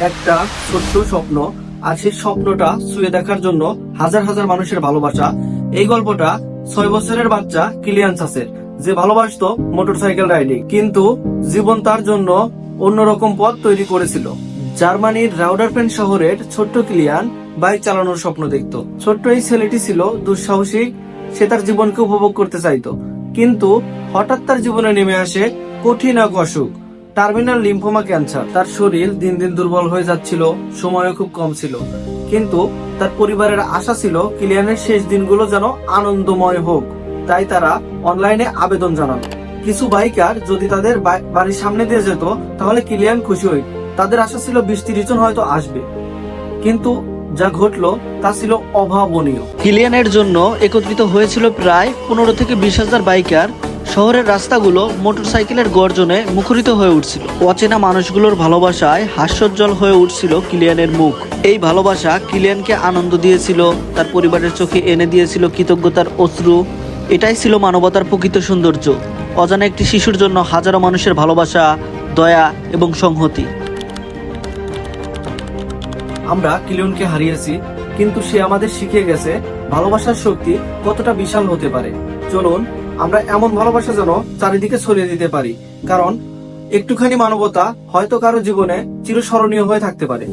একটা ছোট্ট স্বপ্ন। আর সেই স্বপ্নটা ছুঁয়ে দেখার জন্য হাজার হাজার মানুষের ভালোবাসা। এই গল্পটা ছয় বছরের বাচ্চা কিলিয়ান চাষের যে ভালোবাসতো মোটরসাইকেল রাইডিং। কিন্তু জীবন তার জন্য অন্যরকম পথ তৈরি করেছিল। জার্মানির রাউডারপেন শহরের ছোট্ট কিলিয়ান বাইক চালানোর স্বপ্ন দেখত। ছোট্ট এই ছেলেটি ছিল দুঃসাহসিক সে তার জীবনকে উপভোগ করতে চাইতো। কিন্তু হঠাৎ তার জীবনে নেমে আসে কঠিন অসুখ। Terminal lymphoma cancer. তার শরীর দিন দিন দুর্বল হয়ে যাচ্ছিল, সময়ও খুব কম ছিল। কিন্তু তার পরিবারের আশা ছিল কিলিয়ানের শেষ দিনগুলো যেন আনন্দময় হোক। তাই তারা অনলাইনে আবেদন জানান। কিছু বাইকার যদি তাদের বাড়ির সামনে দিয়ে যেত, তাহলে কিলিয়ান খুশি হইত। তাদের আশা ছিল বিশ তিরিশ জন হয়তো আসবে। কিন্তু যা ঘটলো, তা ছিল অভাবনীয়। কিলিয়ানের জন্য একত্রিত হয়েছিল প্রায় পনেরো থেকে বিশ হাজার বাইকার শহরের রাস্তাগুলো মোটরসাইকেলের গর্জনে মুখরিত হয়ে উঠছিল। অচেনা মানুষগুলোর ভালোবাসায় হাস্যোজ্জ্বল হয়ে উঠছিল কিলিয়ানের মুখ। এই ভালোবাসা কিলিয়ানকে আনন্দ দিয়েছিল, তার পরিবারের চোখে এনে দিয়েছিল কৃতজ্ঞতার অশ্রু। এটাই ছিল মানবতার প্রকৃত সৌন্দর্য। অজানা একটি শিশুর জন্য হাজারো মানুষের ভালোবাসা, দয়া এবং সংহতি। আমরা কিলিয়নকে হারিয়েছি, কিন্তু সে আমাদের শিখে গেছে, ভালোবাসার শক্তি কতটা বিশাল হতে পারে। চলুন আমরা এমন ভালোবাসা যেন চারিদিকে ছড়িয়ে দিতে পারি, কারণ একটুখানি মানবতা হয়তো কারও জীবনে চিরস্মরণীয় হয়ে থাকতে পারে।